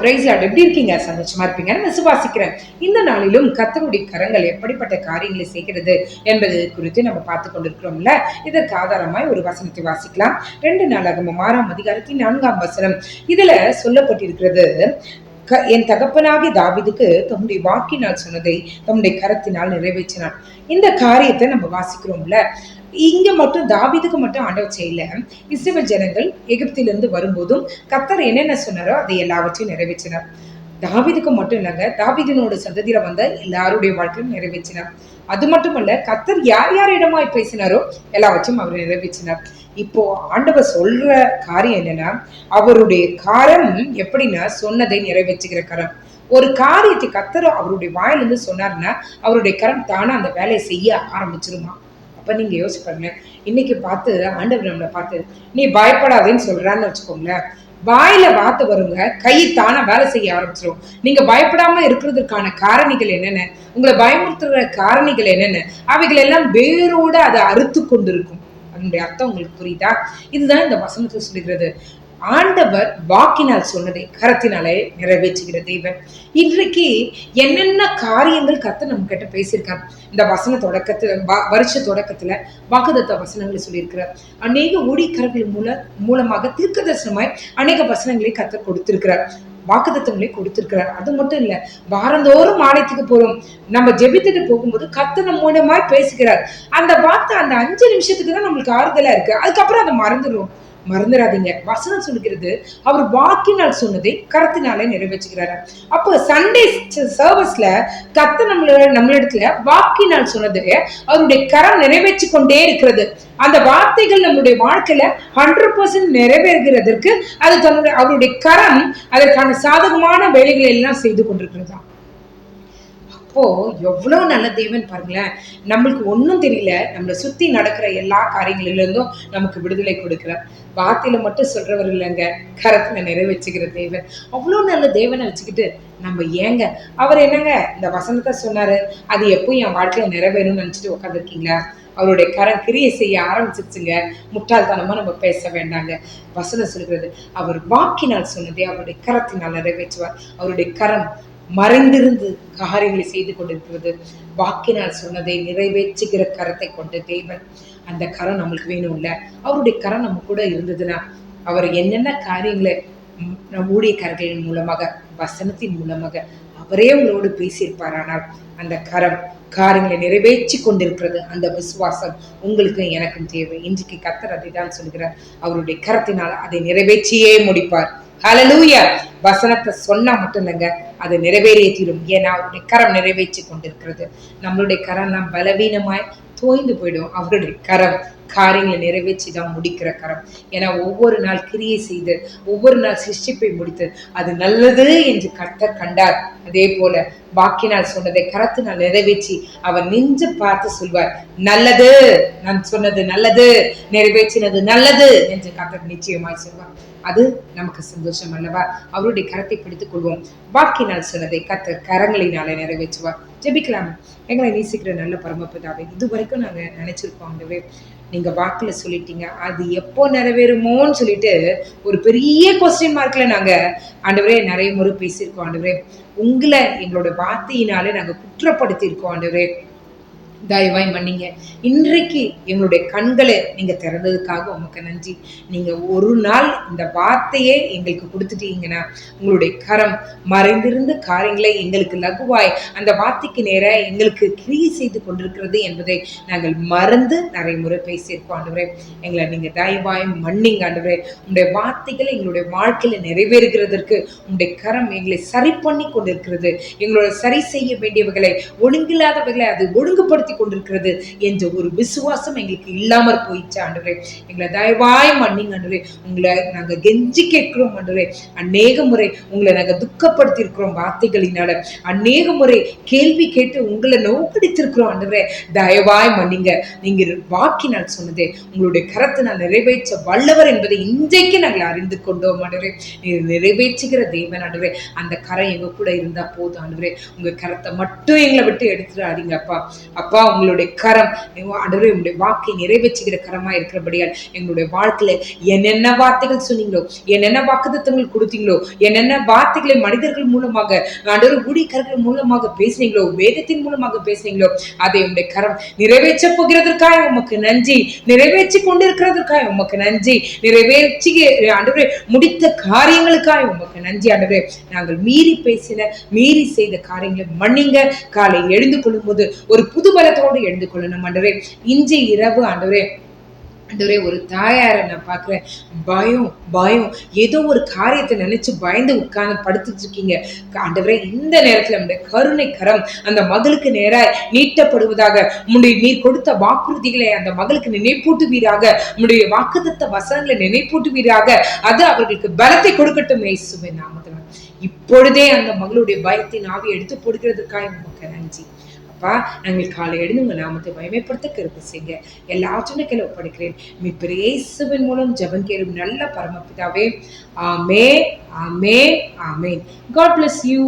Price Lord எப்படி இருக்கீங்க? சந்தோஷமா இருப்பீங்க நான் விசுவாசிக்கிறேன் இந்த நாளிலும் கத்தருடைய கரங்கள் எப்படிப்பட்ட காரியங்களை செய்கிறது என்பது குறித்து நம்ம பார்த்து கொண்டிருக்கிறோம்ல. இதற்கு ஆதாரமாய் ஒரு வசனத்தை வாசிக்கலாம். ரெண்டு நாளாகமும் ஆறாம் அதிகாரத்தின் நான்காம் வசனம். இதுல சொல்லப்பட்டிருக்கிறது என் தகப்பனாகி தாவிதுக்கு தம்முடைய வாக்கினால் சொன்னதை தம்முடைய கரத்தினால் நிறைவேற்றினான். இந்த காரியத்தை நம்ம வாசிக்கிறோம்ல. இங்க மட்டும் தாவிதுக்கு மட்டும் ஆண்டவர் செய்யல. இஸ்ரேல் ஜனங்கள் எகிப்திலிருந்து வரும்போதும் கத்தர் என்னென்ன சொன்னாரோ அதை எல்லாவற்றையும் நிறைவேற்றினார். தாவிதுக்கு மட்டும் இல்லைங்க தாவீதினோட சந்ததியில வந்த எல்லாருடைய வாழ்க்கையும் நிறைவேற்றினார். அது மட்டுமல்ல கத்தர் யார் யார் இடமாய் பேசினாரோ எல்லாவற்றையும் அவர் நிறைவேற்றினார். இப்போ ஆண்டவர் சொல்ற காரியம் என்னன்னா அவருடைய காரம் எப்படின்னா சொன்னதை நிறைவேற்றுகிற கரம். ஒரு காரியத்தை கத்தர் அவருடைய வாயிலிருந்து சொன்னார்னா அவருடைய கரம் தானா அந்த வேலையை செய்ய ஆரம்பிச்சிருமா? அப்ப நீங்க யோசிச்சு இன்னைக்கு பார்த்து ஆண்டவர் நம்மளை பார்த்து நீ பயப்படாதேன்னு சொல்றான்னு வச்சுக்கோங்களேன். வாயில வார்த்தை வருங்க கை தானா வேலை செய்ய ஆரம்பிச்சிடும் நீங்க பயப்படாம இருக்கிறதுக்கான காரணிகள் என்னென்ன? உங்களை பயமுறுத்துற காரணிகள் என்னென்ன? அவைகள் எல்லாம் வேரோட அதை அறுத்து கொண்டிருக்கும். அதனுடைய அர்த்தம் உங்களுக்கு புரியுதா? இதுதான் இந்த வசனத்தை சொல்லுகிறது. ஆண்டவர் வாக்கினால் சொன்னதை கரத்தினாலே நிறைவேற்றுகிற தெய்வம் இன்றைக்கு என்னென்ன காரியங்கள் கத்த நம்ம கிட்ட பேசியிருக்கார்? இந்த வசன தொடக்கத்துல வருஷ தொடக்கத்துல வாக்குதத்த வசனங்களை சொல்லியிருக்கிறார். அநேக ஊழியக்காரர்கள் மூல மூலமாக தீர்க்க தரிசனமாய் அநேக வசனங்களை கத்த கொடுத்திருக்கிறார். வாக்குத்தங்களை கொடுத்திருக்கிறார். அது மட்டும் இல்ல வாரந்தோறும் ஆலயத்துக்கு போறோம். நம்ம ஜெபித்துட்டு போகும்போது கத்த மூலமாய் பேசுகிறார். அந்த வார்த்தை அந்த அஞ்சு நிமிஷத்துக்கு தான் நம்மளுக்கு ஆறுதலா இருக்கு. அதுக்கப்புறம் அதை மறந்துடும் மறந்துடாதீங்க வசனம் சொல்லுகிறது அவர் வாக்கினால் சொன்னதை கருத்தினாலே நிறைவேற்றுகிறாரு. அப்போ சண்டே சர்வீஸ்ல கத்த நம்மள நம்மளிடத்துல வாக்கினால் சொன்னது அவருடைய கரம் நிறைவேற்றி கொண்டே இருக்கிறது. அந்த வார்த்தைகள் நம்மளுடைய வாழ்க்கையில ஹண்ட்ரட் பர்சன்ட் நிறைவேறுகிறதற்கு அது தன்னுடைய அவருடைய கரம் அதற்கான சாதகமான வேலைகளை எல்லாம் செய்து கொண்டிருக்கிறதா? அப்போ எவ்வளோ நல்ல தேவன் பாருங்களேன். நம்மளுக்கு ஒன்றும் தெரியல. நம்மளை சுத்தி நடக்கிற எல்லா காரியங்களிலிருந்தும் நமக்கு விடுதலை கொடுக்குறார் வார்த்தையில மட்டும் சொல்றவர் இல்லைங்க. கரத்துல நிறைவேற்றுகிற தேவன். அவ்வளோ நல்ல தேவனை வச்சுக்கிட்டு நம்ம ஏங்க? அவர் என்னங்க? இந்த வசனத்தை சொன்னாரு. அது எப்போ என் வாழ்க்கையில நிறைவேறும்னு நினைச்சிட்டு உட்காந்துருக்கீங்களா அவருடைய கரம் கிரியை செய்ய ஆரம்பிச்சிருச்சுங்க. முட்டாள்தனமா நம்ம பேச வேண்டாங்க. வசனம் சொல்கிறது அவர் வாக்கினால் சொன்னதே அவருடைய கரத்தினால் நிறைவேற்றுவார். அவருடைய கரம் மறைந்திருந்து காரியங்களை செய்து கொண்டிருக்கிறது. வாக்கினால் சொன்னதை நிறைவேற்றுகிற கரத்தை கொண்ட தேவன். அந்த கரம் நம்மளுக்கு வேணும் இல்லை அவருடைய கரம் நம்ம கூட இருந்ததுன்னா அவர் என்னென்ன காரியங்களை நம் ஊழியக்காரர்களின் மூலமாக வசனத்தின் மூலமாக அவரே உங்களோடு பேசியிருப்பார். ஆனால் அந்த கரம் காரியங்களை நிறைவேற்றி கொண்டிருக்கிறது. அந்த விசுவாசம் உங்களுக்கும் எனக்கும் தேவை. இன்றைக்கு கத்தர் அதை தான் சொல்கிறார். அவருடைய கரத்தினால் அதை நிறைவேற்றியே முடிப்பார். ஹalleluya. வசனத்தை சொன்னா மட்டும் இல்லைங்க அது நிறைவேறிய தீரும். ஏன்னா அவருடைய கரம் நிறைவேற்றி கொண்டிருக்கிறது. நம்மளுடைய கரம் நாம் பலவீனமாய் தோய்ந்து போயிடும். அவருடைய கரம் காரியங்களை நிறைவேற்றி தான் முடிக்கிற கரம். ஏன்னா ஒவ்வொரு நாள் கிரியை செய்து ஒவ்வொரு நாள் சிருஷ்டிப்பை முடித்து அது நல்லது என்று கர்த்தர் கண்டார். அதே போல வாக்கினால் சொன்னதை கரத்தினால் நிறைவேற்றி அவர் நெஞ்சு பார்த்து சொல்வார் நல்லது நான் சொன்னது நல்லது நிறைவேற்றினது நல்லது என்று கர்த்தர் நிச்சயமாய் சொல்வார். அது நமக்கு சந்தோஷம் அல்லவா? அவருடைய கரத்தை பிடித்துக் கொள்வோம். வாக்கினால் சொன்னதை கர்த்தர் கரங்களினாலே நிறைவேற்றுவார். ஜெபிக்கலாமா? எங்களை நேசிக்கிற நல்ல பரமபிதாவே இது வரைக்கும் நாங்க நினைச்சிருக்கோம் ஆண்டவரே நீங்க வாக்குல சொல்லிட்டீங்க. அது எப்போ நிறைவேறுமோன்னு சொல்லிட்டு ஒரு பெரிய கொஸ்டின் மார்க்ல நாங்க ஆண்டவரே நிறைய முறை பேசியிருக்கோம். ஆண்டவரே உங்களை எங்களோட வார்த்தையினாலே நாங்க குற்றப்படுத்தியிருக்கோம் ஆண்டவரே. தயவாய் மன்னிங்க. இன்றைக்கு எங்களுடைய கண்களை நீங்க திறந்ததுக்காக உமக்கு நன்றி. நீங்க ஒரு நாள் இந்த வார்த்தையே எங்களுக்கு கொடுத்துட்டீங்கன்னா உங்களுடைய கரம் மறைந்திருந்த காரியங்களை எங்களுக்கு லகுவாய் அந்த வார்த்தைக்கு நேர எங்களுக்கு கிரியை செய்து கொண்டிருக்கிறது என்பதை நாங்கள் மறந்து நிறைய முறை பேசியிருக்கோம் ஆண்டவரே. எங்களை நீங்க தயவாய் மன்னிங்க ஆண்டவரே. உங்களுடைய வார்த்தைகள் எங்களுடைய வாழ்க்கையில நிறைவேறுகிறதற்கு உங்களுடைய கரம் எங்களை சரி பண்ணி கொண்டிருக்கிறது. எங்களோட சரி செய்ய வேண்டியவர்களை ஒழுங்கில்லாதவர்களை அது ஒழுங்குபடுத்தி கொண்டிருக்கிறது என்ற ஒரு விசுவாசம் எங்களுக்கு இல்லாமல் போயிடுச்சு ஆண்டவரே. எங்களை தயவாய் மன்னிங்க ஆண்டவரே. உங்களை நாங்க கெஞ்சி கேட்கிறோம் ஆண்டவரே. அநேக முறை உங்களை நாங்க துக்கப்படுத்தி இருக்கிறோம் வார்த்தைகளினால. அநேக முறை கேள்வி கேட்டு உங்களை நோக்கடித்திருக்கிறோம் ஆண்டவரே. தயவாய் மன்னிங்க. நீங்க வாக்கினால் சொன்னதே உங்களுடைய கரத்தினால் நிறைவேற்ற வல்லவர் என்பதை இன்றைக்கு நாங்கள் அறிந்து கொண்டோம் ஆண்டவரே. நீர் நிறைவேற்றுகிற தேவன் ஆண்டவரே. அந்த கரம் எங்க கூட இருந்தா போதும் ஆண்டவரே. உங்க கரத்தை மட்டும் எங்களை விட்டு எடுத்துடாதீங்க அப்பா. அப்பா அப்பா உங்களுடைய கரம் ஆண்டவரே உங்களுடைய வாக்கை நிறைவேற்றுகிற கரமா இருக்கிறபடியால் எங்களுடைய வாழ்க்கையில என்னென்ன வார்த்தைகள் சொன்னீங்களோ என்னென்ன வாக்குத்தத்தங்கள் கொடுத்தீங்களோ என்னென்ன வார்த்தைகளை மனிதர்கள் மூலமாக ஆண்டவர் ஊழியக்காரர்கள் மூலமாக பேசுனீங்களோ வேதத்தின் மூலமாக பேசுனீங்களோ அதை உங்களுடைய கரம் நிறைவேற்ற போகிறதற்காக உமக்கு நன்றி. நிறைவேற்றி கொண்டிருக்கிறதற்காக உமக்கு நன்றி. நிறைவேற்றி ஆண்டவரே முடித்த காரியங்களுக்காக உமக்கு நன்றி. ஆண்டவரே நாங்கள் மீறி பேசின மீறி செய்த காரியங்களை மன்னிங்க. காலை எழுந்து கொள்ளும் போது ஒரு புது பலத்தோடு எழுந்து கொள்ளணும் ஆண்டவரே. இன்று இரவு ஆண்டவரே. ஆண்டவரே ஒரு தாயாரை நான் பார்க்குறேன். பயம் பயம். ஏதோ ஒரு காரியத்தை நினைச்சு பயந்து உட்கார்ந்து படுத்துட்டு இருக்கீங்க. ஆண்டவரே இந்த நேரத்தில் நம்முடைய கருணை கரம் அந்த மகளுக்கு நேராக நீட்டப்படுவதாக உன்னுடைய நீர் கொடுத்த வாக்குறுதிகளை அந்த மகளுக்கு நினைப்பூட்டுவீராக உன்னுடைய வாக்குத்தத்த வசனங்களை நினைப்பூட்டுவீராக அது அவர்களுக்கு பலத்தை கொடுக்கட்டும் இயேசுவின் நாமத்தில் இப்பொழுதே அந்த மகளுடைய பயத்தின் ஆவி எடுத்து போடுகிறதுக்காக நமக்கு நன்றி. அப்பா நாங்கள் காலை எழுந்து உங்க நாமத்தை மயமைப்படுத்த கருத்து செய்யுங்க எல்லாற்றும் கீழே ஒப்படைக்கிறேன். மீ பிரேசுவின் மூலம் ஜபம் கேளும் நல்ல பரமபிதாவே. ஆமே ஆமே ஆமேன். God bless you